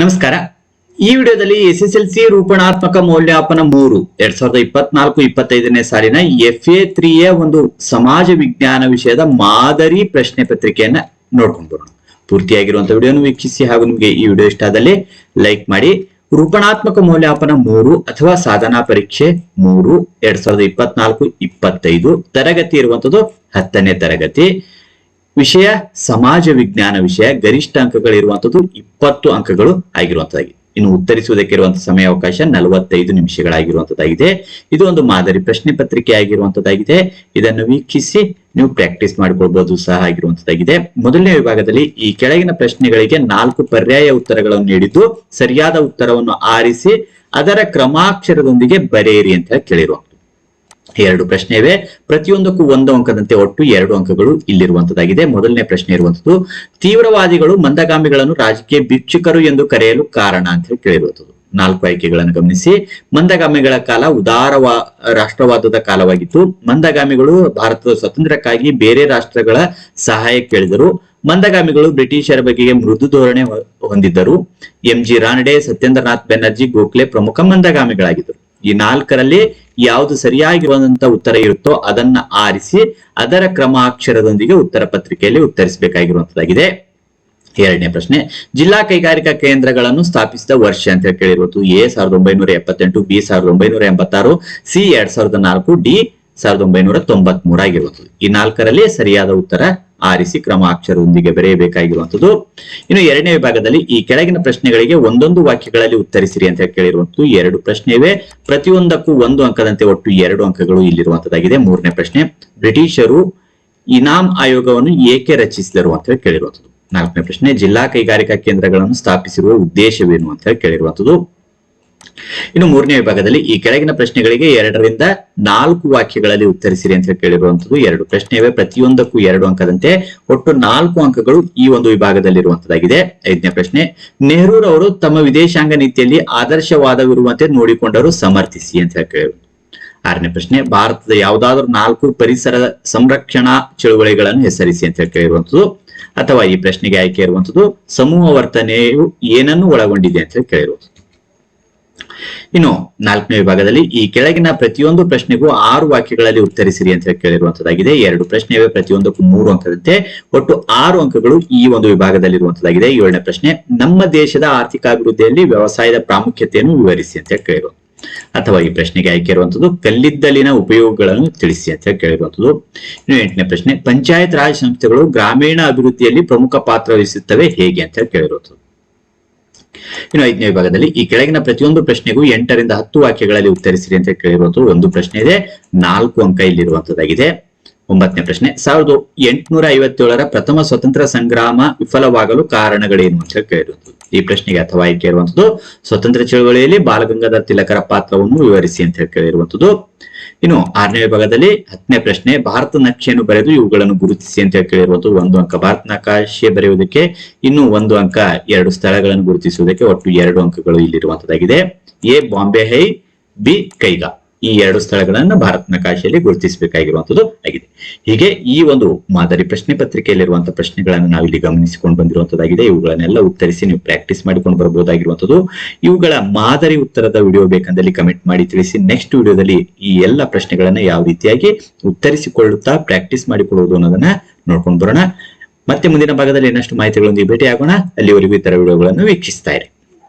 ನಮಸ್ಕಾರ. ಈ ವಿಡಿಯೋದಲ್ಲಿ ಎಸ್ ಎಸ್ ಎಲ್ ಸಿ ರೂಪಣಾತ್ಮಕ ಮೌಲ್ಯಮಾಪನ ಮೂರು, ಎರಡ್ ಸಾವಿರದ ಇಪ್ಪತ್ನಾಲ್ಕು, ಇಪ್ಪತ್ತೈದನೇ ಸಾಲಿನ ಎಫ್ ಎ ತ್ರೀಯ ಒಂದು ಸಮಾಜ ವಿಜ್ಞಾನ ವಿಷಯದ ಮಾದರಿ ಪ್ರಶ್ನೆ ಪತ್ರಿಕೆಯನ್ನ ನೋಡ್ಕೊಂಡು ಬರೋಣ. ಪೂರ್ತಿಯಾಗಿರುವಂತಹ ವಿಡಿಯೋನು ವೀಕ್ಷಿಸಿ ಹಾಗೂ ನಿಮಗೆ ಈ ವಿಡಿಯೋ ಇಷ್ಟ ಆದಲ್ಲಿ ಲೈಕ್ ಮಾಡಿ. ರೂಪಣಾತ್ಮಕ ಮೌಲ್ಯಮಾಪನ ಮೂರು ಅಥವಾ ಸಾಧನಾ ಪರೀಕ್ಷೆ ಮೂರು, ಎರಡ್ ಸಾವಿರದ ಇಪ್ಪತ್ನಾಲ್ಕು, ಇಪ್ಪತ್ತೈದು, ತರಗತಿ ಇರುವಂತದ್ದು ಹತ್ತನೇ ತರಗತಿ. ವಿಷಯ, ಸಮಾಜ ವಿಜ್ಞಾನ ವಿಷಯ, ಗರಿಷ್ಠ ಅಂಕಗಳಿರುವಂತದ್ದು ಇಪ್ಪತ್ತು ಅಂಕಗಳು ಆಗಿರುವಂತದ್ದಾಗಿ ಇನ್ನು ಉತ್ತರಿಸುವುದಕ್ಕೆ ಇರುವಂತಹ ಸಮಯಾವಕಾಶ ನಲವತ್ತೈದು ನಿಮಿಷಗಳಾಗಿರುವಂತದ್ದಾಗಿದೆ ಇದು ಒಂದು ಮಾದರಿ ಪ್ರಶ್ನೆ ಪತ್ರಿಕೆ ಆಗಿರುವಂತದ್ದಾಗಿದೆ ಇದನ್ನು ವೀಕ್ಷಿಸಿ, ನೀವು ಪ್ರಾಕ್ಟೀಸ್ ಮಾಡಿಕೊಳ್ಬಹುದು ಸಹ ಆಗಿರುವಂತದ್ದಾಗಿದೆ ಮೊದಲನೇ ವಿಭಾಗದಲ್ಲಿ ಈ ಕೆಳಗಿನ ಪ್ರಶ್ನೆಗಳಿಗೆ ನಾಲ್ಕು ಪರ್ಯಾಯ ಉತ್ತರಗಳನ್ನು ನೀಡಿದ್ದು, ಸರಿಯಾದ ಉತ್ತರವನ್ನು ಆರಿಸಿ, ಅದರ ಕ್ರಮಾಕ್ಷರದೊಂದಿಗೆ ಬರೆಯಿರಿ ಅಂತ ಹೇಳಿ ಕೇಳಿರುವಂತ ಎರಡು ಪ್ರಶ್ನೆ ಇವೆ. ಪ್ರತಿಯೊಂದಕ್ಕೂ ಒಂದು ಅಂಕದಂತೆ ಒಟ್ಟು ಎರಡು ಅಂಕಗಳು ಇಲ್ಲಿರುವಂತದ್ದಾಗಿದೆ. ಮೊದಲನೇ ಪ್ರಶ್ನೆ ಇರುವಂತದ್ದು, ತೀವ್ರವಾದಿಗಳು ಮಂದಗಾಮಿಗಳನ್ನು ರಾಜಕೀಯ ಭಿಕ್ಷುಕರು ಎಂದು ಕರೆಯಲು ಕಾರಣ ಅಂತ ಹೇಳಿ ಕೇಳಿರುವಂತದ್ದು. ನಾಲ್ಕು ಆಯ್ಕೆಗಳನ್ನು ಗಮನಿಸಿ. ಮಂದಗಾಮಿಗಳ ಕಾಲ ಉದಾರವಾ, ರಾಷ್ಟ್ರವಾದದ ಕಾಲವಾಗಿತ್ತು. ಮಂದಗಾಮಿಗಳು ಭಾರತದ ಸ್ವಾತಂತ್ರ್ಯಕ್ಕಾಗಿ ಬೇರೆ ರಾಷ್ಟ್ರಗಳ ಸಹಾಯ ಕೇಳಿದರು. ಮಂದಗಾಮಿಗಳು ಬ್ರಿಟಿಷರ ಬಗೆಗೆ ಮೃದು ಧೋರಣೆ ಹೊಂದಿದ್ದರು. ಎಂ ಜಿ ರಾನಡೆ ಸತ್ಯೇಂದ್ರನಾಥ್ ಬೆನರ್ಜಿ ಗೋಖಲೆ ಪ್ರಮುಖ ಮಂದಗಾಮಿಗಳಾಗಿದ್ದರು. ಈ ನಾಲ್ಕರಲ್ಲಿ ಯಾವುದು ಸರಿಯಾಗಿರುವಂತಹ ಉತ್ತರ ಇರುತ್ತೋ ಅದನ್ನ ಆರಿಸಿ ಅದರ ಕ್ರಮಾಕ್ಷರದೊಂದಿಗೆ ಉತ್ತರ ಪತ್ರಿಕೆಯಲ್ಲಿ ಉತ್ತರಿಸಬೇಕಾಗಿರುವಂತದ್ದಾಗಿದೆ. ಎರಡನೇ ಪ್ರಶ್ನೆ, ಜಿಲ್ಲಾ ಕೈಗಾರಿಕಾ ಕೇಂದ್ರಗಳನ್ನು ಸ್ಥಾಪಿಸಿದ ವರ್ಷ ಅಂತ ಹೇಳಿ ಕೇಳಿರುವುದು ಎ ಸಾವಿರದ ಒಂಬೈನೂರ ಎಪ್ಪತ್ತೆಂಟು, ಬಿ ಸಾವಿರದ ಒಂಬೈನೂರ ಎಂಬತ್ತಾರು, ಸಿ ಎರಡ್ ಸಾವಿರದ ನಾಲ್ಕು, ಡಿ ಸಾವಿರದ ಒಂಬೈನೂರ ತೊಂಬತ್ ಈ ನಾಲ್ಕರಲ್ಲಿ ಸರಿಯಾದ ಉತ್ತರ ಆರಿಸಿ ಕ್ರಮಾಕ್ಷರದೊಂದಿಗೆ ಬರೆಯಬೇಕಾಗಿರುವಂಥದ್ದು. ಇನ್ನು ಎರಡನೇ ವಿಭಾಗದಲ್ಲಿ ಈ ಕೆಳಗಿನ ಪ್ರಶ್ನೆಗಳಿಗೆ ಒಂದೊಂದು ವಾಕ್ಯಗಳಲ್ಲಿ ಉತ್ತರಿಸಿರಿ ಅಂತ ಕೇಳಿರುವಂತದ್ದು ಎರಡು ಪ್ರಶ್ನೆ ಇವೆ ಪ್ರತಿಯೊಂದಕ್ಕೂ ಒಂದು ಅಂಕದಂತೆ ಒಟ್ಟು ಎರಡು ಅಂಕಗಳು ಇಲ್ಲಿರುವಂತದ್ದಾಗಿದೆ ಮೂರನೇ ಪ್ರಶ್ನೆ, ಬ್ರಿಟಿಷರು ಇನಾಮ್ ಆಯೋಗವನ್ನು ಏಕೆ ರಚಿಸಿದರು ಅಂತ ಕೇಳಿರುವಂಥದ್ದು. ನಾಲ್ಕನೇ ಪ್ರಶ್ನೆ, ಜಿಲ್ಲಾ ಕೈಗಾರಿಕಾ ಕೇಂದ್ರಗಳನ್ನು ಸ್ಥಾಪಿಸಿರುವ ಉದ್ದೇಶವೇನು ಅಂತ ಹೇಳಿ ಇನ್ನು ಮೂರನೇ ವಿಭಾಗದಲ್ಲಿ ಈ ಕೆಳಗಿನ ಪ್ರಶ್ನೆಗಳಿಗೆ ಎರಡರಿಂದ ನಾಲ್ಕು ವಾಕ್ಯಗಳಲ್ಲಿ ಉತ್ತರಿಸಿರಿ ಅಂತ ಕೇಳಿರುವಂತದ್ದು ಎರಡು. ಪ್ರಶ್ನೆ ಇವೆ ಪ್ರತಿಯೊಂದಕ್ಕೂ ಎರಡು ಅಂಕದಂತೆ ಒಟ್ಟು ನಾಲ್ಕು ಅಂಕಗಳು ಈ ಒಂದು ವಿಭಾಗದಲ್ಲಿ ಇರುವಂತದ್ದಾಗಿದೆ ಐದನೇ ಪ್ರಶ್ನೆ, ನೆಹರೂರವರು ತಮ್ಮ ವಿದೇಶಾಂಗ ನೀತಿಯಲ್ಲಿ ಆದರ್ಶವಾದವಿರುವಂತೆ ನೋಡಿಕೊಂಡರು ಸಮರ್ಥಿಸಿ ಅಂತ ಹೇಳಿ ಆರನೇ ಪ್ರಶ್ನೆ, ಭಾರತದ ಯಾವುದಾದ್ರೂ ನಾಲ್ಕು ಪರಿಸರ ಸಂರಕ್ಷಣಾ ಚಳುವಳಿಗಳನ್ನು ಹೆಸರಿಸಿ ಅಂತ ಕೇಳಿರುವಂತದ್ದು ಅಥವಾ ಈ ಪ್ರಶ್ನೆಗೆ ಆಯ್ಕೆ ಇರುವಂತದ್ದು ಸಮೂಹ ವರ್ತನೆಯು ಏನನ್ನು ಒಳಗೊಂಡಿದೆ ಅಂತ ಕೇಳಿರುವುದು ಇನ್ನು ನಾಲ್ಕನೇ ವಿಭಾಗದಲ್ಲಿ ಈ ಕೆಳಗಿನ ಪ್ರತಿಯೊಂದು ಪ್ರಶ್ನೆಗೂ ಆರು ವಾಕ್ಯಗಳಲ್ಲಿ ಉತ್ತರಿಸಿರಿ ಅಂತ ಕೇಳಿರುವಂತದ್ದಾಗಿದೆ. ಎರಡು ಪ್ರಶ್ನೆ ಇವೆ ಪ್ರತಿಯೊಂದಕ್ಕೂ ಮೂರು ಅಂಕದಂತೆ ಒಟ್ಟು ಆರು ಅಂಕಗಳು ಈ ಒಂದು ವಿಭಾಗದಲ್ಲಿ ಇರುವಂತದ್ದಾಗಿದೆ ಏಳನೇ ಪ್ರಶ್ನೆ, ನಮ್ಮ ದೇಶದ ಆರ್ಥಿಕಾಭಿವೃದ್ಧಿಯಲ್ಲಿ ವ್ಯವಸಾಯದ ಪ್ರಾಮುಖ್ಯತೆಯನ್ನು ವಿವರಿಸಿ ಅಂತ ಹೇಳಿ ಅಥವಾ ಈ ಪ್ರಶ್ನೆಗೆ ಆಯ್ಕೆ ಇರುವಂತದ್ದು, ಕಲ್ಲಿದ್ದಲಿನ ಉಪಯೋಗಗಳನ್ನು ತಿಳಿಸಿ ಅಂತ ಕೇಳಿರುವಂತದ್ದು. ಇನ್ನು ಎಂಟನೇ ಪ್ರಶ್ನೆ, ಪಂಚಾಯತ್ ರಾಜ್ ಸಂಸ್ಥೆಗಳು ಗ್ರಾಮೀಣ ಅಭಿವೃದ್ಧಿಯಲ್ಲಿ ಪ್ರಮುಖ ಪಾತ್ರ ವಹಿಸುತ್ತವೆ ಹೇಗೆ ಅಂತ ಹೇಳಿ ಇನ್ನು ಐದನೇ ವಿಭಾಗದಲ್ಲಿ ಈ ಕೆಳಗಿನ ಪ್ರತಿಯೊಂದು ಪ್ರಶ್ನೆಗೂ ಎಂಟರಿಂದ ಹತ್ತು ವಾಕ್ಯಗಳಲ್ಲಿ ಉತ್ತರಿಸಿರಿ ಅಂತ ಕೇಳಿರುವಂತಹ ಒಂದು ಪ್ರಶ್ನೆ ಇದೆ. ನಾಲ್ಕು ಅಂಕ ಇಲ್ಲಿರುವಂತದ್ದಾಗಿದೆ. ಒಂಬತ್ತನೇ ಪ್ರಶ್ನೆ, ಸಾವಿರದ ಎಂಟುನೂರ ಐವತ್ತೇಳರ ಪ್ರಥಮ ಸ್ವತಂತ್ರ ಸಂಗ್ರಾಮ ವಿಫಲವಾಗಲು ಕಾರಣಗಳೇನು ಅಂತ ಕೇಳಿರುವಂತದ್ದು. ಈ ಪ್ರಶ್ನೆಗೆ ಅಥವಾ ಆಯ್ಕೆ ಇರುವಂತದ್ದು ಸ್ವತಂತ್ರ ಚಳವಳಿಯಲ್ಲಿ ಬಾಲಗಂಗಾಧರ ತಿಲಕರ ಪಾತ್ರವನ್ನು ವಿವರಿಸಿ ಅಂತ ಹೇಳಿ ಕೇಳಿರುವಂತದ್ದು. ಇನ್ನು ಆರನೇ ವಿಭಾಗದಲ್ಲಿ ಹತ್ತನೇ ಪ್ರಶ್ನೆ, ಭಾರತ ನಕ್ಷೆಯನ್ನು ಬರೆದು ಇವುಗಳನ್ನು ಗುರುತಿಸಿ ಅಂತ ಹೇಳಿ ಕೇಳಿರುವಂತದ್ದು ಒಂದು ಅಂಕ. ಭಾರತ ನಕಾಶೆ ಬರೆಯುವುದಕ್ಕೆ ಇನ್ನು ಒಂದು ಅಂಕ, ಎರಡು ಸ್ಥಳಗಳನ್ನು ಗುರುತಿಸುವುದಕ್ಕೆ ಒಟ್ಟು ಎರಡು ಅಂಕಗಳು ಇಲ್ಲಿರುವಂತದ್ದಾಗಿದೆ. A, Bombay High, B, Kaiga. ಈ ಎರಡು ಸ್ಥಳಗಳನ್ನ ಭಾರತ ಕಾಶಿಯಲ್ಲಿ ಗುರುತಿಸಬೇಕಾಗಿರುವಂತದ್ದು ಆಗಿದೆ. ಹೀಗೆ ಈ ಒಂದು ಮಾದರಿ ಪ್ರಶ್ನೆ ಪತ್ರಿಕೆಯಲ್ಲಿರುವಂತಹ ಪ್ರಶ್ನೆಗಳನ್ನು ನಾವು ಇಲ್ಲಿ ಗಮನಿಸಿಕೊಂಡು ಬಂದಿರುವಂತದ್ದಾಗಿದೆ ಇವುಗಳನ್ನೆಲ್ಲ ಉತ್ತರಿಸಿ ನೀವು ಪ್ರಾಕ್ಟೀಸ್ ಮಾಡಿಕೊಂಡು ಬರಬಹುದಾಗಿರುವಂತದ್ದು ಇವುಗಳ ಮಾದರಿ ಉತ್ತರದ ವಿಡಿಯೋ ಬೇಕಂದಲ್ಲಿ ಕಮೆಂಟ್ ಮಾಡಿ ತಿಳಿಸಿ ನೆಕ್ಸ್ಟ್ ವಿಡಿಯೋದಲ್ಲಿ ಈ ಎಲ್ಲ ಪ್ರಶ್ನೆಗಳನ್ನ ಯಾವ ರೀತಿಯಾಗಿ ಉತ್ತರಿಸಿಕೊಳ್ಳುತ್ತಾ ಪ್ರಾಕ್ಟೀಸ್ ಮಾಡಿಕೊಳ್ಳುವುದು ಅನ್ನೋದನ್ನ ನೋಡ್ಕೊಂಡು ಬರೋಣ. ಮತ್ತೆ ಮುಂದಿನ ಭಾಗದಲ್ಲಿ ಇನ್ನಷ್ಟು ಮಾಹಿತಿಗಳೊಂದಿಗೆ ಭೇಟಿಯಾಗೋಣ. ಅಲ್ಲಿವರೆಗೂ ಇತರ ವಿಡಿಯೋಗಳನ್ನು ವೀಕ್ಷಿಸ್ತಾ ಇರಿ.